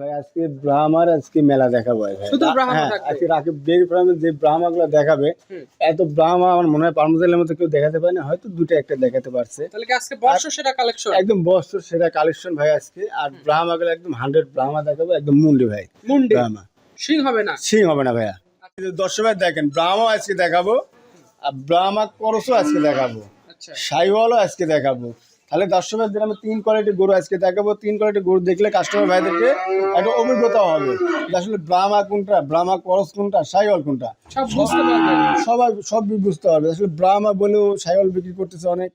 ভাই আজকে ব্রাহ্মার আজকে মেলা দেখাবো ব্রাহ্মা হ্যাঁ আজকে রাকিব ডেইরি ফার্মে যে ব্রাহ্মাগুলো দেখাবে এত ব্রাহ্মা আমার মনে হয় পারমজেলের মতো কেউ দেখাতে পারে না হয়তো দুটো একটা দেখাতে পারছে। আজকে বর্ষ সেটা কালেকশন একদম বস্ত্র সেরা কালেকশন ভাই আজকে আর ব্রাহ্মাগুলো একদম হান্ড্রেড ব্রাহ্মা দেখাবো একদম মুন্ডি ভাই মুন্ডি? ব্রাহ্মা সিং হবে না? সিং হবে না ভাইয়া। দর্শক ভাই দেখেন ব্রাহ্মা আজকে দেখাবো আর ব্রাহ্মা করসও আজকে দেখাবো। আচ্ছা। সাইওয়ালও আজকে দেখাবো। তাহলে দর্শক ভাইদের আমি তিন কোয়ালিটির গরু আজকে দেখাবো। তিন কোয়ালিটির গরু দেখলে কাস্টমার ভাইদেরকে একটা অভিজ্ঞতা হবে। আসলে ব্রাহ্মা কোনটা? ব্রাহ্মা করস কোনটা? সাইওয়াল কোনটা? সবাই সব বুঝতে হবে আসলে ব্রাহ্মা বলেও সাইওয়াল বিক্রি করতেছে অনেক।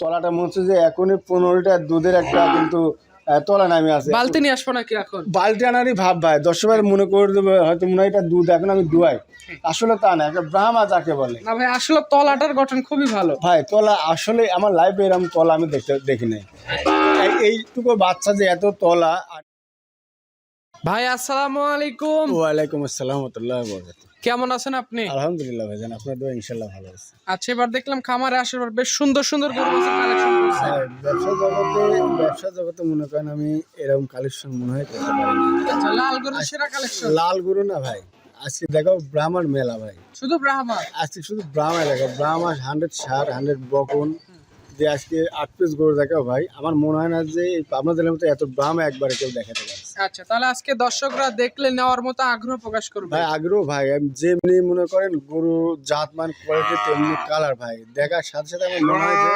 তলাটা মনে হচ্ছে যে এখনই পনেরোটা দুধের একটা কিন্তু আহ, তলা নামে আছে। বালতি নিয়ে আসব নাকি এখন? বালতি আনারই ভাব ভাই ভাই মনে করে দেবে হয়তো মনে হয় এটা দুধ এখন আমি দুয়াই। আসলে তা না একটা ব্রাহ্মা যাকে বলে। না ভাই আসলে তলাটার গঠন খুবই ভালো। ভাই তলা আসলে আমার লাইফে এরকম তলা আমি দেখতে দেখি নাই। এইটুকু বাচ্চা যে এত তলা ভাই আসসালামু আলাইকুম। ওয়ালাইকুম আসসালাম রহমতুল্লাহ কেমন আছেন আপনি? আলহামদুলিল্লাহ ভাইজান আপনার দোয়া ইনশাল্লাহ ভালো আছে। আচ্ছা এবার দেখলাম খামারে আসার পর বেশ সুন্দর সুন্দর গরু কালেকশন করছে। ব্যবসা জগতে ব্যবসা জগতে মনে করেন আমি এরকম কালেকশন মনে হয় করতে পারি আচ্ছা লাল গরু সেরা কালেকশন লাল গরু না ভাই আজকে দেখো ব্রাহ্মণ মেলা ভাই। শুধু ব্রাহ্মা আজকে শুধু ব্রাহ্মা দেখো ব্রাহ্মা হান্ড্রেড ষাট হান্ড্রেড বকন। যে আজকে আট পিস গরু দেখাও ভাই আমার মনে হয় না যে পাবনা জেলার মতো এত ব্রাহ্মা একবারে কেউ দেখাতে পারছে আচ্ছা তাহলে আজকে দর্শকরা দেখলে নেওয়ার মতো আগ্রহ প্রকাশ করবে। ভাই আগ্রহ ভাই যেমনি মনে করেন গরু জাত মান কোয়ালিটি তেমনি কালার ভাই। দেখার সাথে সাথে আমার মনে হয় যে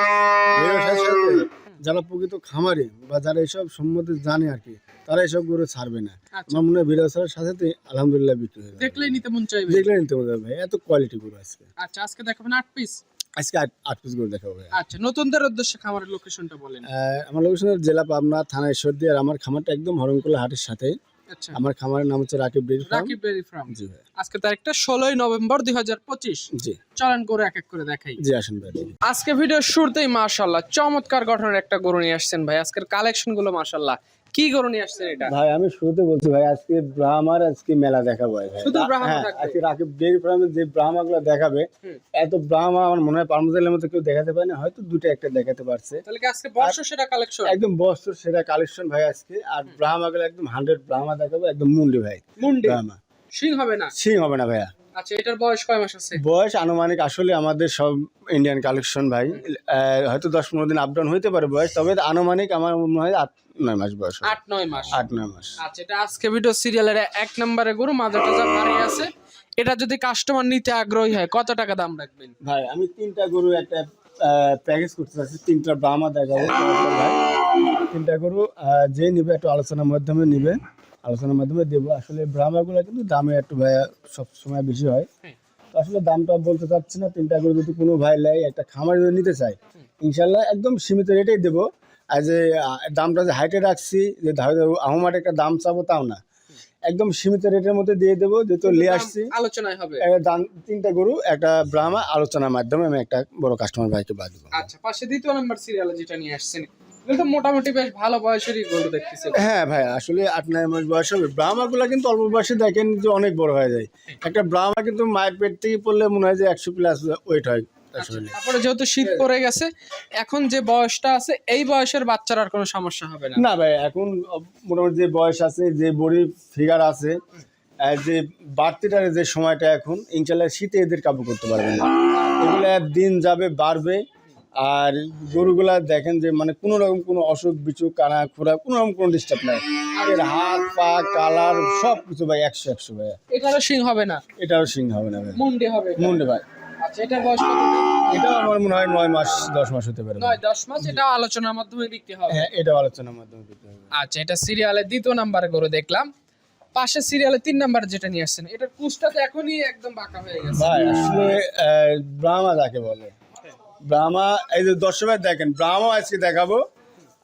যারা প্রকৃত খামারে বা যারা এসব সম্বন্ধে জানে আর কি তারা এসব গরু ছাড়বে না। আচ্ছা। আমার মনে হয় ছাড়ার সাথে আলহামদুলিল্লাহ বিক্রি হয়ে দেখলেই নিতে মন চাইবে। দেখলে নিতে হবে ভাই এত কোয়ালিটি গরু আজকে। আচ্ছা আজকে দেখাবেন আট পিস আজকে আট পিস গরু দেখাবো আচ্ছা নতুনদের উদ্দেশ্যে খামারের লোকেশনটা বলেন। আমার লোকেশনের জেলা পাবনা থানা ঈশ্বরদী আর আমার খামারটা একদম হরমকুলা হাটের সাথে আচ্ছা। আমার খামারের নাম হচ্ছে Rakib dairy farm. Rakib dairy farm. জি ভাই আজকে তারিখটা ষোলোই নভেম্বর দুই হাজার পঁচিশ। জি। চলেন করে এক এক করে দেখাই। জি আসেন ভাই আজকে ভিডিওর শুরুতেই মাশাল্লাহ চমৎকার গঠনের একটা গরু নিয়ে আসছেন ভাই। আজকের কালেকশনগুলো মাশাল্লাহ কি গরু নিয়ে আসছেন এটা? ভাই আমি শুরুতে বলছি ভাই আজকে ব্রাহ্মার আজকে মেলা দেখাবো শুধু ব্রাহ্মা আজকে রাকিব ডেইরি ফার্মে যে ব্রাহ্মা গুলো দেখাবে এত ব্রাহ্মা আমার মনে হয় পারমজেলের মতো কেউ দেখাতে পারে না হয়তো দুটো একটা দেখাতে পারছে। তাহলে আজকে বর্ষ সেটা কালেকশন একদম বস্ত্র সেরা কালেকশন ভাই আজকে আর ব্রাহ্মা গুলো একদম হান্ড্রেড ব্রাহ্মা দেখাবো একদম মুন্ডি ভাই। মুন্ডি? ব্রাহ্মা সিং হবে না? সিং হবে না ভাইয়া। আচ্ছা এটার বয়স কয় মাস আছে? বয়স আনুমানিক আসলে আমাদের সব ইন্ডিয়ান কালেকশন ভাই। হয়তো দশ পনেরো দিন আপ ডাউন হইতে পারে বয়স তবে আনুমানিক আমার মনে হয় আট নয় মাস বয়স আট নয় মাস। আট নয় মাস। আচ্ছা এটা আজকে ভিডিও সিরিয়ালের এক নম্বরে গরু মাজাটা যা ভারী আছে এটা যদি কাস্টমার নিতে আগ্রহী হয় কত টাকা দাম রাখবেন? ভাই আমি তিনটা গরু একটা প্যাকেজ করতে চাচ্ছি তিনটা ব্রাহ্মা দেখাবো ভাই তিনটা গরু যে নিবে একটু আলোচনার মাধ্যমে নিবে। আলোচনার মাধ্যমে দেবো। আসলে ব্রাহ্মাগুলো কিন্তু দামে একটু ভাই সব সময় বেশি হয়। তো আসলে দামটা বলতে চাচ্ছি না তিনটা গরু যদি কোনো ভাই নেয় একটা খামার যদি নিতে চাই ইনশাল্লাহ একদম সীমিত রেটেই দেবো। আর যে দামটা যে হাইটে রাখছি যে আহমার একটা দাম চাবো তাও না। একদম সীমিত রেটের মধ্যে দিয়ে দেবো যেহেতু নিয়ে আসছি। আলোচনায় হবে। একটা দাম তিনটা গরু একটা ব্রাহ্মা আলোচনার মাধ্যমে আমি একটা বড় কাস্টমার ভাইকে বাদ দেবো। আচ্ছা পাশে দ্বিতীয় নাম্বার সিরিয়ালে যেটা নিয়ে আসছেন কিন্তু মোটামুটি বেশ ভালো বয়সেরই গরু দেখতেছি। হ্যাঁ ভাই আসলে আট নয় মাস বয়স হবে। ব্রাহ্মাগুলো কিন্তু অল্প বয়সে দেখেন যে অনেক বড় হয়ে যায়। একটা ব্রাহ্মা কিন্তু মায়ের পেট থেকে পড়লে মনে হয় যে একশো প্লাস ওয়েট হয় আসলে। তারপরে যেহেতু শীত পড়ে গেছে এখন যে বয়সটা আছে এই বয়সের বাচ্চার আর কোনো সমস্যা হবে না। না ভাই এখন মোটামুটি যে বয়স আছে যে বডি ফিগার আছে যে বাড়তিটার যে সময়টা এখন ইনশাল্লাহ শীতে এদের কাবু করতে পারবে না। এগুলো দিন যাবে বাড়বে। আর গরুগুলা দেখেন যে মানে কোনো রকম কোনো অসুখ বিচুক কানা খোরা কোনো রকম কোনো ডিস্টার্ব নাই। এর হাত পা কালার সব কিছু ভাই একশো একশো ভাই। এটারও সিং হবে না? এটাও সিং হবে না ভাই। মুন্ডি হবে মুন্ডে ভাই। আচ্ছা বয়স আমার মনে হয় নয় মাস দশ মাস হতে পারে। নয় দশ মাস? এটা আলোচনার মাধ্যমে বিক্রি হবে। হ্যাঁ এটাও আলোচনার মাধ্যমে হবে। আচ্ছা এটা সিরিয়ালে দ্বিতীয় নাম্বারে গরু দেখলাম। পাশে সিরিয়ালে তিন নাম্বার যেটা নিয়ে আসছেন এটার কুচটা তো এখনই একদম বাঁকা হয়ে গেছে। ভাই আসলে আহ, ব্রাহ্মা যাকে বলে ব্রাহ্মা এই যে দর্শক ভাই দেখেন ব্রাহ্মা আজকে দেখাবো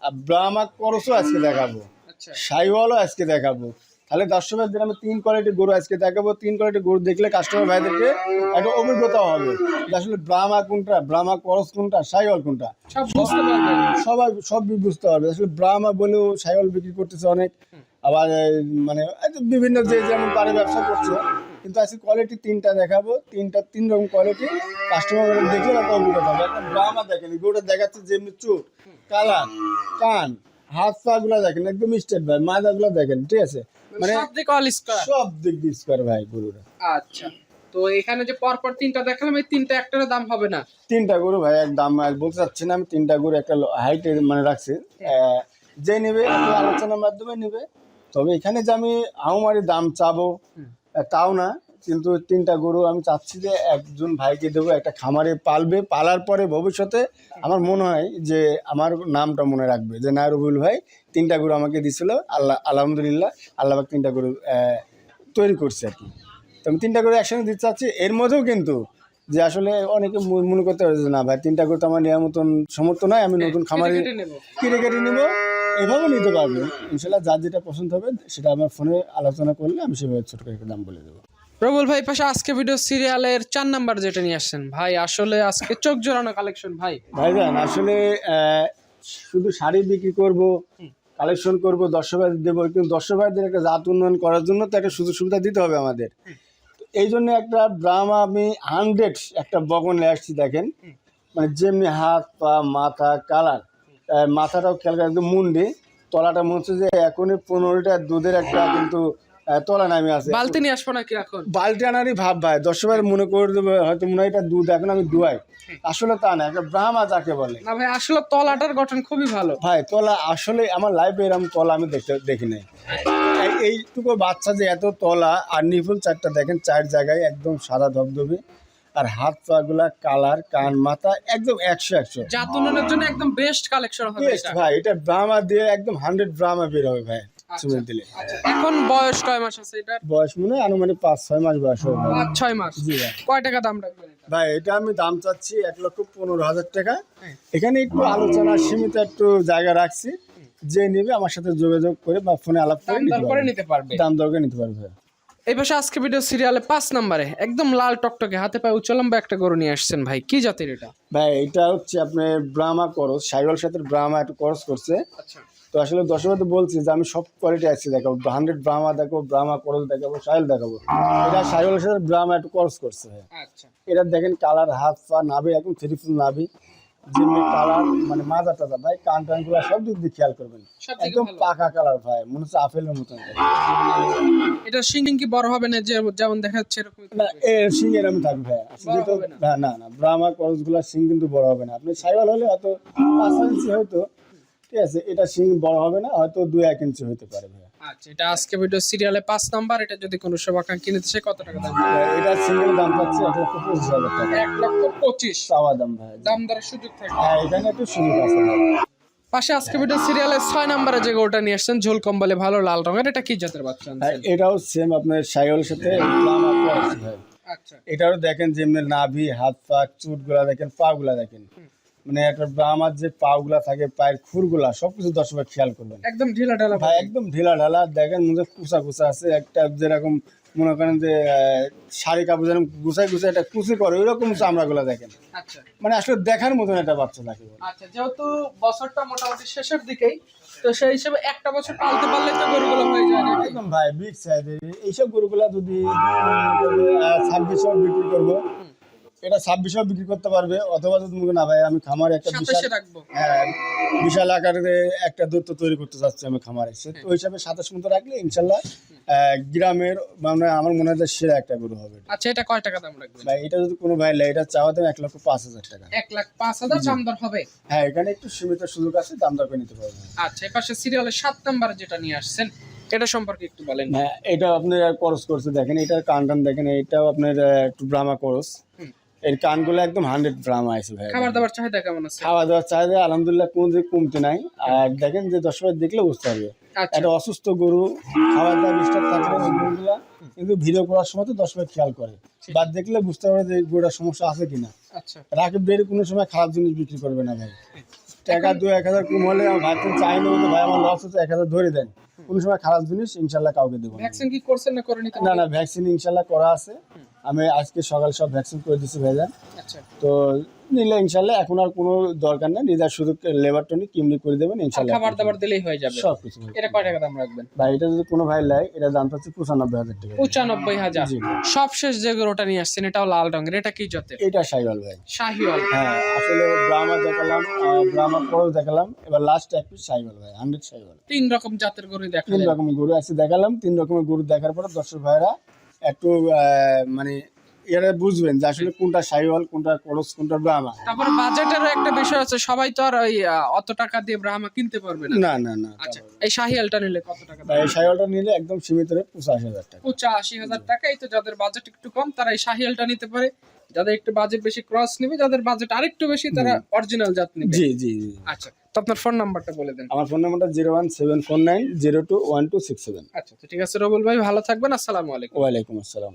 আর ব্রাহ্মা করসও আজকে দেখাবো আচ্ছা। সাইওয়ালও আজকে দেখাবো। তাহলে দর্শক ভাইদের আমি তিন কোয়ালিটির গরু আজকে দেখাবো তিন কোয়ালিটির গরু দেখলে কাস্টমার ভাইদেরকে একটা অভিজ্ঞতা হবে আসলে ব্রাহ্মা কোনটা ব্রাহ্মা করস কোনটা সাইওয়াল কোনটা? সবাই সব বুঝতে পারবে। আসলে ব্রাহ্মা বলেও সাইওয়াল বিক্রি করতেছে অনেক আবার মানে বিভিন্ন যে যেমন পারে ব্যবসা করছে কিন্তু আজকে কোয়ালিটি তিনটা দেখাবো। তিনটা তিন রকম কোয়ালিটি কাস্টমার দেখলে একটা অভিজ্ঞতা হবে। একটা ব্রাহ্মা দেখেন গরুটা দেখাচ্ছে যেমনি চোখ কালার কান হাত পা গুলা দেখেন একদম স্টেট ভাই মাজা গুলা দেখেন ঠিক আছে? মানে সব দিকে অল স্কোয়ার সব দিক দিয়ে স্কোয়ার ভাই গরুরা আচ্ছা তো এখানে যে পরপর তিনটা দেখালাম এই তিনটা একটারও দাম হবে না? তিনটা গরু ভাই এক দাম আর বলতে চাচ্ছি না আমি তিনটা গরু একটা হাইটে মানে রাখছি। আহ, যে নেবে আলোচনার মাধ্যমে নেবে। তবে এখানে যে আমি আহমারি দাম চাবো তাও না কিন্তু তিনটা গরু আমি চাচ্ছি যে একজন ভাইকে দেবো একটা খামারে পালবে পালার পরে ভবিষ্যতে আমার মনে হয় যে আমার নামটা মনে রাখবে যে না রবিউল ভাই তিনটা গরু আমাকে দিছিল আল্লাহ আলহামদুলিল্লাহ আল্লাহ পাক তিনটা গরু তৈরি করছে আর কি। তো আমি তিনটা গরু একসঙ্গে দিতে চাচ্ছি এর মধ্যেও কিন্তু যে আসলে অনেকে মনে- করতে পারে যে না ভাই তিনটা গরু তো আমার নেওয়ার মতন সমর্থ নয় আমি নতুন খামারে কিনে কেটে নিব। এভাবে নিতে পারবে। ইনশাল্লাহ যার যেটা পছন্দ হবে সেটা আমার ফোনে আলোচনা করলে আমি সেভাবে ছোট করে দাম বলে দেবো। প্রবল ভাই পাশে আজকে ভিডিও সিরিয়ালের চার নাম্বার যেটা নিয়ে আসছেন। ভাই আসলে আজকে চোখ জোড়ানো কালেকশন ভাই। ভাইজান আসলে শুধু শাড়ি বিক্রি করব কালেকশন করব দর্শক দেবো কিন্তু দর্শক ভাইদের একটা জাত উন্নয়ন করার জন্য তো একটা সুযোগ সুবিধা দিতে হবে আমাদের। এই জন্য একটা ড্রামা আমি হান্ড্রেড একটা বগন নিয়ে আসছি দেখেন। মানে যেমনি হাত পা মাথা কালার মাথাটাও খেয়াল করে একদম মুন্ডি। তলাটা মনে হচ্ছে যে এখনই পনেরো লিটার দুধের একটা কিন্তু তলা নামে আছে। বালতি নিয়ে আসব নাকি এখন? বালতি আনারই ভাব ভাই। ভাই মনে করে দেবে হয়তো মনে হয় এটা দুধ এখন আমি দুয়াই। আসলে তা না একটা ব্রাহ্মা যাকে বলে। না ভাই আসলে তলাটার গঠন খুবই ভালো। ভাই তলা আসলে আমার লাইফে এরকম তলা আমি দেখতে দেখি নাই। এইটুকু বাচ্চা যে এত তলা আর নিফুল চারটা দেখেন চার জায়গায় একদম সাদা ধবধবে। আর হাত পা গুলা কালার কান মাথা একদম একশো একশো। জাত উন্নয়নের জন্য একদম বেস্ট কালেকশন হবে এটা। ভাই এটা ব্রাহ্মা দিয়ে একদম হান্ড্রেড ব্রাহ্মা বের হবে ভাই সিমেন্ট দিলে। আচ্ছা, এখন বয়স কয় মাস আছে এটা বয়স মনে হয় আনুমানিক পাঁচ ছয় মাস বয়স হবে। পাঁচ ছয় মাস। জি ভাই। কয় টাকা দাম রাখবেন ভাই এটা আমি দাম চাচ্ছি এক লক্ষ পনেরো হাজার টাকা। এখানে একটু আলোচনা সীমিত একটু জায়গা রাখছি। যে নেবে আমার সাথে যোগাযোগ করে বা ফোনে আলাপ করে নিতে দর পারবে। নিতে পারবে। দাম দরকার নিতে পারবে এই পাশে আজকে ভিডিও সিরিয়ালে পাঁচ নম্বরে একদম লাল টকটকে হাতে পায়ে উচ্চলম্বা একটা গরু নিয়ে আসছেন ভাই। কি জাতের এটা? ভাই এটা হচ্ছে আপনার ব্রাহ্মা করস সাইওয়াল সাথে ব্রাহ্মা একটু করস করছে। আচ্ছা। তো আসলে দর্শক বলছি যে আমি সব কোয়ালিটি আসছি দেখাবো। হান্ড্রেড ব্রাহ্মা দেখাবো ব্রাহ্মা করস দেখাবো সাইল দেখাবো। এটা সাইওয়াল সাথে ব্রাহ্মা একটু করস করছে আচ্ছা। এটা দেখেন কালার হাত পা নাভি একদম থ্রি ফুল নাভি। যেমনি কালার মানে মাজা টাজা ভাই কান টানগুলা সব দিক দিয়ে খেয়াল করবেন। একদম পাকা কালার ভাই মনে হচ্ছে আপেলের মতন। এটা সিঙ্গিং কি বড় হবে না যে যেমন দেখা যাচ্ছে এরকম? না থাকবে ভাই। যেহেতু না। না না না ব্রাহ্মা করসগুলা সিং কিন্তু বড় হবে না। আপনি সাইওয়াল হলে হয়তো পাঁচ ইঞ্চি হয়তো ঠিক আছে এটা সিং বড় হবে না হয়তো দুই এক ইঞ্চি হতে পারে আচ্ছা এটা আজকে ভিডিও সিরিয়ালে পাঁচ নাম্বার এটা যদি কোনো সবাকাঙ্ক্ষী কিনতে চায় কত টাকা দাম? এটা সিঙ্গেল দাম পাচ্ছে এক লক্ষ পঁচিশ হাজার টাকা। এক লক্ষ পঁচিশ? চাওয়া দাম ভাই। দাম দরের সুযোগ থাকে। হ্যাঁ এখানে একটু সুযোগ আছে পাশে আজকে ভিডিও সিরিয়ালে ছয় নাম্বারে যে গরুটা নিয়ে আসছেন ঝোল কম্বলে ভালো লাল রঙের এটা কি জাতের বাচ্চা হ্যাঁ? এটাও সেম আপনার সাইওয়ালের সাথে আচ্ছা। এটারও দেখেন যেমনি নাভি হাত পা চুটগুলা দেখেন। পা গুলা দেখেন মানে একটা ব্রাহ্মার যে পা গুলা থাকে পায়ের খুরগুলা সবকিছু দর্শক খেয়াল করবেন। একদম ঢিলা ঢালা ভাই একদম ঢিলা ঢালা দেখেন মধ্যে কুচা কুচা আছে একটা যেরকম মনে করেন যে শাড়ি কাপড় যেরকম গুছাই গুছাই একটা কুচি করে ওইরকম চামড়া গুলা দেখেন। আচ্ছা। মানে আসলে দেখার মতন একটা বাচ্চা থাকে। আচ্ছা যেহেতু বছরটা মোটামুটি শেষের দিকেই তো সেই হিসেবে একটা বছর পালতে পারলে তো গরুগুলো হয়ে যায় একদম ভাই বিগ সাইজের এইসব গরুগুলা যদি ছাব্বিশশো বিক্রি করব এটা ছাব্বিশশো বিক্রি করতে পারবে অথবা যদি না ভাই আমি খামারে একটা বিশাল রাখব। হ্যাঁ বিশাল আকারে একটা দূরত্ব তৈরি করতে চাচ্ছি আমি খামারে। সে ওই হিসাবে সাতাশ মতো রাখলে ইনশাল্লাহ গ্রামের মানে আমার মনে হয় সেরা একটা গরু হবে আচ্ছা এটা কয় টাকা দাম রাখবেন? ভাই এটা যদি কোনো ভাই এটা চাওয়া দাম এক লক্ষ পাঁচ হাজার টাকা। এক লাখ পাঁচ হাজার দাম দর হবে? হ্যাঁ এখানে একটু সীমিত সুযোগ আছে দাম দর করে নিতে পারবেন আচ্ছা এই পাশে সিরিয়ালের সাত নাম্বারে যেটা নিয়ে আসছেন এটা সম্পর্কে একটু বলেন। হ্যাঁ এটা আপনার করস করছে দেখেন এটার কান দেখেন এটাও আপনার একটু ব্রাহ্মা করস। এর কানগুলো একদম হান্ড্রেড ব্রাহ্মা আছে ভাই। খাবার দাবার চাহিদা কেমন আছে? খাওয়া দাওয়ার চাহিদা আলহামদুলিল্লাহ কোনো দিক কমতে নাই। আর দেখেন যে দশ বার দেখলে বুঝতে পারবে। আচ্ছা। একটা অসুস্থ গরু খাবার দাবার ডিস্টার্ব থাকলে গরুগুলা কিন্তু ভিডিও করার সময় তো দশ বার খেয়াল করে। বাদ দেখলে বুঝতে পারবে যে গরুটার সমস্যা আছে কিনা। আচ্ছা। রাকিব বের কোনো সময় খারাপ জিনিস বিক্রি করবে না ভাই। টাকা দু এক হাজার কম হলে আমার ভাবছেন চাই না ভাই আমার লস হচ্ছে এক হাজার ধরে দেন। কোনো সময় খারাপ জিনিস ইনশাল্লাহ কাউকে দেবো ভ্যাকসিন কি করছেন না করে নিতে না না ভ্যাকসিন ইনশাল্লাহ করা আছে। আমি আজকে সকাল সব ভ্যাকসিন করে দিচ্ছি ভাইজান। আচ্ছা। তো নিলে ইনশাল্লাহ এখন আর কোনো দরকার নেই নিজের শুধু লেবার টনি কিমনি করে দেবেন ইনশাল্লাহ খাবার দাবার দিলেই হয়ে যাবে। সব কিছু এটা কয় টাকা দাম রাখবেন? ভাই এটা যদি কোনো ভাই লাই এটা দাম পাচ্ছে পঁচানব্বই হাজার টাকা। পঁচানব্বই হাজার। সবশেষ যে গরুটা নিয়ে আসছেন এটাও লাল রঙের এটা কি জাতের? এটা সাইওয়াল ভাই। শাহিওয়াল। হ্যাঁ আসলে ব্রাহ্মা দেখালাম ব্রাহ্মা পরেও দেখালাম এবার লাস্ট এক পিস সাইওয়াল ভাই হান্ড্রেড সাইওয়াল তিন রকম জাতের গরু দেখালাম তিন রকম গরু আছে দেখালাম তিন রকমের গরু দেখার পরে দর্শক ভাইরা একটু মানে এরা বুঝবেন যে আসলে কোনটা সাইওয়াল কোনটা করস কোনটা ব্রাহ্মা। তারপরে বাজেটেরও একটা বিষয় আছে সবাই তো আর ওই অত টাকা দিয়ে ব্রাহ্মা কিনতে পারবে না। না না না আচ্ছা এই শাহিয়ালটা নিলে কত টাকা এই নিলে একদম সীমিত রে পঁচাশি হাজার টাকা। পঁচাশি হাজার টাকা এই তো যাদের বাজেট একটু কম তারা এই শাহিয়ালটা নিতে পারে। যাদের একটু বাজেট বেশি ক্রস নেবে যাদের বাজেট আরেকটু বেশি তারা অরিজিনাল জাত নেবে। জি জি জি। আচ্ছা তো আপনার ফোন নাম্বারটা বলে দেন। আমার ফোন নাম্বারটা zero one seven four nine zero two one two six seven আচ্ছা তো ঠিক আছে রবুল ভাই ভালো থাকবেন আসসালামু আলাইকুম। ওয়ালাইকুম আসসালাম।